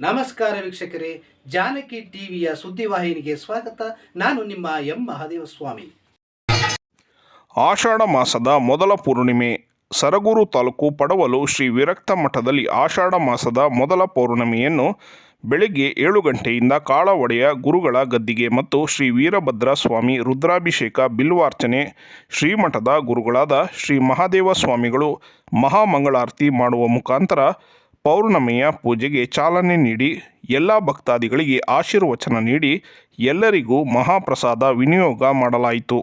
ನಮಸ್ಕಾರ ವೀಕ್ಷಕರೇ, ಜಾನಕಿ ಟಿವಿಯ ಸುದ್ದಿವಾಹಿನಿಗೆ ಸ್ವಾಗತ. ನಾನು ನಿಮ್ಮ ಎಂ. ಮಹಾದೇವ ಸ್ವಾಮಿ ಆಷಾಢ ಮಾಸದ ಮೊದಲ ಪೂರ್ಣಿಮೆ. ಸರಗೂರು ತಾಲೂಕು ಪಡವಲು ಶ್ರೀ ವಿರಕ್ತ ಮಠದಲ್ಲಿ ಆಷಾಢ ಮಾಸದ ಮೊದಲ ಪೌರ್ಣಿಮೆಯನ್ನು ಬೆಳಗ್ಗೆ ಏಳು ಗಂಟೆಯಿಂದ ಕಾಳ ಒಡೆಯ ಗುರುಗಳ ಗದ್ದಿಗೆ ಮತ್ತು ಶ್ರೀ ವೀರಭದ್ರ ಸ್ವಾಮಿ ರುದ್ರಾಭಿಷೇಕ ಬಿಲ್ವಾರ್ಚನೆ ಶ್ರೀಮಠದ ಗುರುಗಳಾದ ಶ್ರೀ ಮಹಾದೇವ ಸ್ವಾಮಿಗಳು ಮಹಾಮಂಗಳಾರತಿ ಮಾಡುವ ಮುಖಾಂತರ ಪೌರ್ಣಮಿಯ ಪೂಜೆಗೆ ಚಾಲನೆ ನೀಡಿ ಎಲ್ಲ ಭಕ್ತಾದಿಗಳಿಗೆ ಆಶೀರ್ವಚನ ನೀಡಿ ಎಲ್ಲರಿಗೂ ಮಹಾಪ್ರಸಾದ ವಿನಿಯೋಗ ಮಾಡಲಾಯಿತು.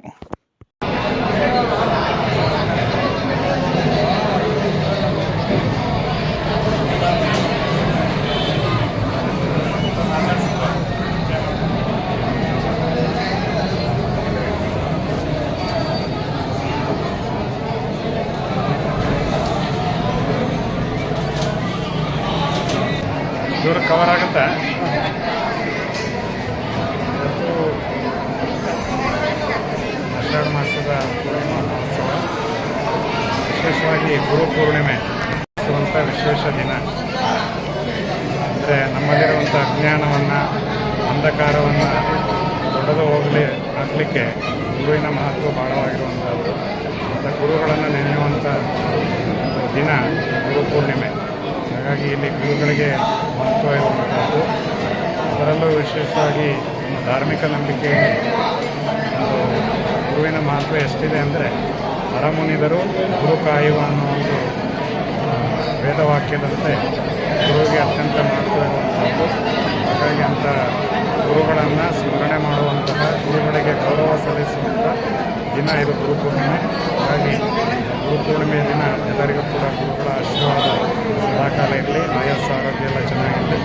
ದೂರ ಕವರ್ ಆಗುತ್ತೆ. ಹನ್ನೆರಡು ಮಾಸದ ಮಹೋತ್ಸವ ವಿಶೇಷವಾಗಿ ಗುರು ಪೂರ್ಣಿಮೆ ಇರುವಂಥ ವಿಶೇಷ ದಿನ. ಅಂದರೆ ನಮ್ಮಲ್ಲಿರುವಂಥ ಅಜ್ಞಾನವನ್ನು, ಅಂಧಕಾರವನ್ನು ತೊಡೆದು ಹೋಗಲಿ ಆಗಲಿಕ್ಕೆ ಗುರುವಿನ ಮಹತ್ವ ಭಾಳವಾಗಿರುವಂಥದ್ದು ಮತ್ತು ಗುರುಗಳನ್ನು ನೆನೆಯುವಂಥ ದಿನ ಗುರು ಪೂರ್ಣಿಮೆ. ಹಾಗಾಗಿ ಇಲ್ಲಿ ಗುರುಗಳಿಗೆ ಮಹತ್ವ ಇರುವಂಥದ್ದು ಅದರಲ್ಲೂ ವಿಶೇಷವಾಗಿ ಧಾರ್ಮಿಕ ನಂಬಿಕೆ ಗುರುವಿನ ಮಹತ್ವ ಎಷ್ಟಿದೆ ಅಂದರೆ ಅರಮುನಿದರು ಗುರು ಕಾಯುವ ಅನ್ನೋ ಒಂದು ವೇದವಾಕ್ಯದಂತೆ ಗುರುವಿಗೆ ಅತ್ಯಂತ ಮಹತ್ವ ಇರುವಂಥದ್ದು. ಹಾಗಾಗಿ ಅಂಥ ಗುರುಗಳನ್ನು ಸ್ಮರಣೆ ಮಾಡುವಂತಹ, ಗುರುಗಳಿಗೆ ಗೌರವ ಸಲ್ಲಿಸುವಂಥ ದಿನ ಇದು ಗುರು ಪೂರ್ಣಿಮೆ. ಹಾಗಾಗಿ ಗುರು ಪೂರ್ಣಿಮೆಯ ದಿನ ಎಲ್ಲರಿಗೂ ಕೂಡ ಗುರುಗಳ ಆಶೀರ್ವಾದ ಸದಾಕಾಲ ಇರಲಿ ಆಯಸ್ಸು ಆರೋಗ್ಯ ಎಲ್ಲ ಚೆನ್ನಾಗಿರಲಿ